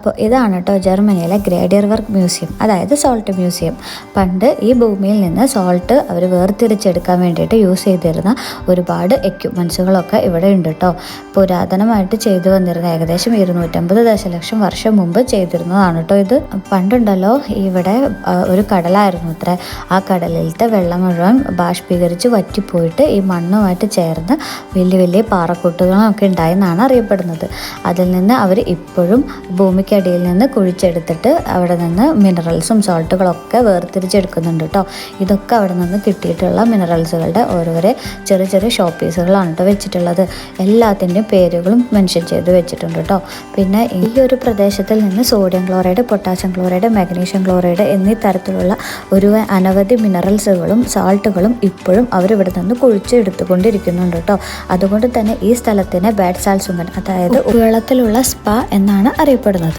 അപ്പോൾ ഇതാണ് കേട്ടോ ജർമ്മനിയിലെ ഗ്രേഡിയർ വർക്ക് മ്യൂസിയം അതായത് സോൾട്ട് മ്യൂസിയം പണ്ട് ഈ ഭൂമിയിൽ നിന്ന് സോൾട്ട് അവർ വേർതിരിച്ചെടുക്കാൻ വേണ്ടിയിട്ട് യൂസ് ചെയ്തിരുന്ന ഒരുപാട് എക്യുപ്മെൻസുകളൊക്കെ ഇവിടെ ഉണ്ട് കേട്ടോ. പുരാതനമായിട്ട് ചെയ്തു വന്നിരുന്ന ഏകദേശം ഇരുന്നൂറ്റമ്പത് ദശലക്ഷം വർഷം മുമ്പ് ചെയ്തിരുന്നതാണ് കേട്ടോ ഇത്. പണ്ടുണ്ടല്ലോ ഇവിടെ ഒരു കടലായിരുന്നു ഇത്ര. ആ കടലിലത്തെ വെള്ളം മുഴുവൻ ബാഷ്പീകരിച്ച് വറ്റിപ്പോയിട്ട് ഈ മണ്ണുമായിട്ട് ചേർന്ന് വലിയ വലിയ പാറക്കൂട്ടുകളൊക്കെ ഉണ്ടായെന്നാണ് അറിയപ്പെടുന്നത്. അതിൽ നിന്ന് അവർ ഇപ്പോഴും ഭൂമിക്കടിയിൽ നിന്ന് കുഴിച്ചെടുത്തിട്ട് അവിടെ നിന്ന് മിനറൽസും സോൾട്ടുകളൊക്കെ വേർതിരിച്ചെടുക്കുന്നുണ്ട് കേട്ടോ ഇതൊക്കെ അവിടെ നിന്ന് കിട്ടിയിട്ടുള്ള മിനറൽസുകളുടെ ഓരോരോ ചെറിയ ചെറിയ ഷോപ്പീസുകളാണ് കേട്ടോ വെച്ചിട്ടുള്ളത്. എല്ലാത്തിന്റെയും പേരുകളും മെൻഷൻ ചെയ്ത് വെച്ചിട്ടുണ്ട് കേട്ടോ പിന്നെ ഈ ഒരു പ്രദേശത്തിൽ നിന്ന് sodium chloride potassium chloride magnesium chloride എന്നീ തരത്തിലുള്ള ഒരു അനവധി മിനറൽസുകളും സാൾട്ടുകളും ഇപ്പോഴും അവരിവിടെ നിന്ന് കുഴിച്ചെടുത്തുകൊണ്ടിരിക്കുന്നുണ്ട് കേട്ടോ അതുകൊണ്ട് തന്നെ ഈ സ്ഥലത്തിന് ബാഡ് സാൽസുങ്കൻ അതായത് വെള്ളത്തിലുള്ള സ്പാ എന്നാണ് അറിയപ്പെടുന്നത്.